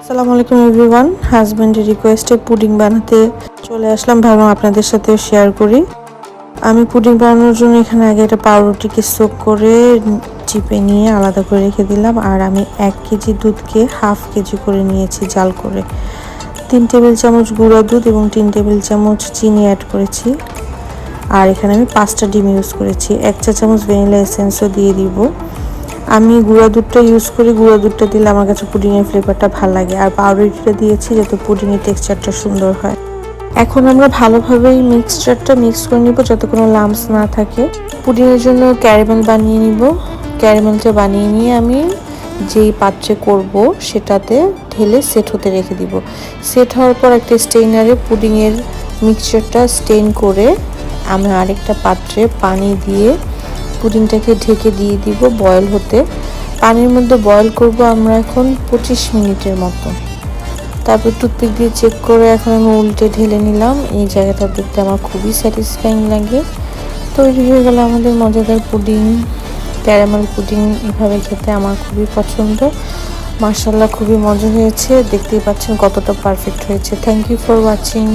আসসালামু আলাইকুম এভরিওয়ান হাজব্যান্ডের রিকোয়েস্টে পুডিং বানাতে চলে আসলাম ভাবলাম আপনাদের সাথে শেয়ার করি। আমি পুডিং বানানোর জন্য এখানে আগে একটা পাউরুটিকে সোক করে চিপে নিয়ে আলাদা করে রেখে দিলাম, আর আমি এক কেজি দুধকে হাফ কেজি করে নিয়েছি জাল করে। তিন টেবিল চামচ গুঁড়া দুধ এবং তিন টেবিল চামচ চিনি অ্যাড করেছি। আর এখানে আমি পাঁচটা ডিম ইউজ করেছি। এক চা চামচ ভ্যানিলা এসেন্সও দিয়ে দিব। আমি গুঁড়া দুধটা ইউজ করি, গুঁড়া দুধটা দিলে আমার কাছে পুডিংয়ের ফ্লেভারটা ভালো লাগে। আর পাউরুটিটা দিয়েছি যাতে পুডিংয়ের টেক্সচারটা সুন্দর হয়। এখন আমরা ভালোভাবে এই মিক্সচারটা মিক্স করে নিব যাতে কোনো লাম্পস না থাকে। পুডিংয়ের জন্য ক্যারামেল বানিয়ে নিব। ক্যারামেলটা বানিয়ে নিয়ে আমি যেই পাত্রে করব সেটাতে ঢেলে সেট হতে রেখে দিব। সেট হওয়ার পর একটা স্টেইনারে পুডিংয়ের মিক্সচারটা স্টেইন করে আমি আরেকটা পাত্রে পানি দিয়ে পুডিংটাকে ঢেকে দিয়ে দিব বয়েল হতে। পানির মধ্যে বয়েল করব আমরা এখন পঁচিশ মিনিটের মতো। তারপর টুথপিক দিয়ে চেক করে এখন আমি উল্টে ঢেলে নিলাম। এই জায়গাটা দেখতে আমার খুবই স্যাটিসফাইং লাগে। তৈরি হয়ে গেল আমাদের মজাদার পুডিং। ক্যারামেল পুডিং এভাবে খেতে আমার খুবই পছন্দ। মার্শাল্লাহ খুবই মজা হয়েছে। দেখতেই পাচ্ছেন কতটা পারফেক্ট হয়েছে। Thank you for watching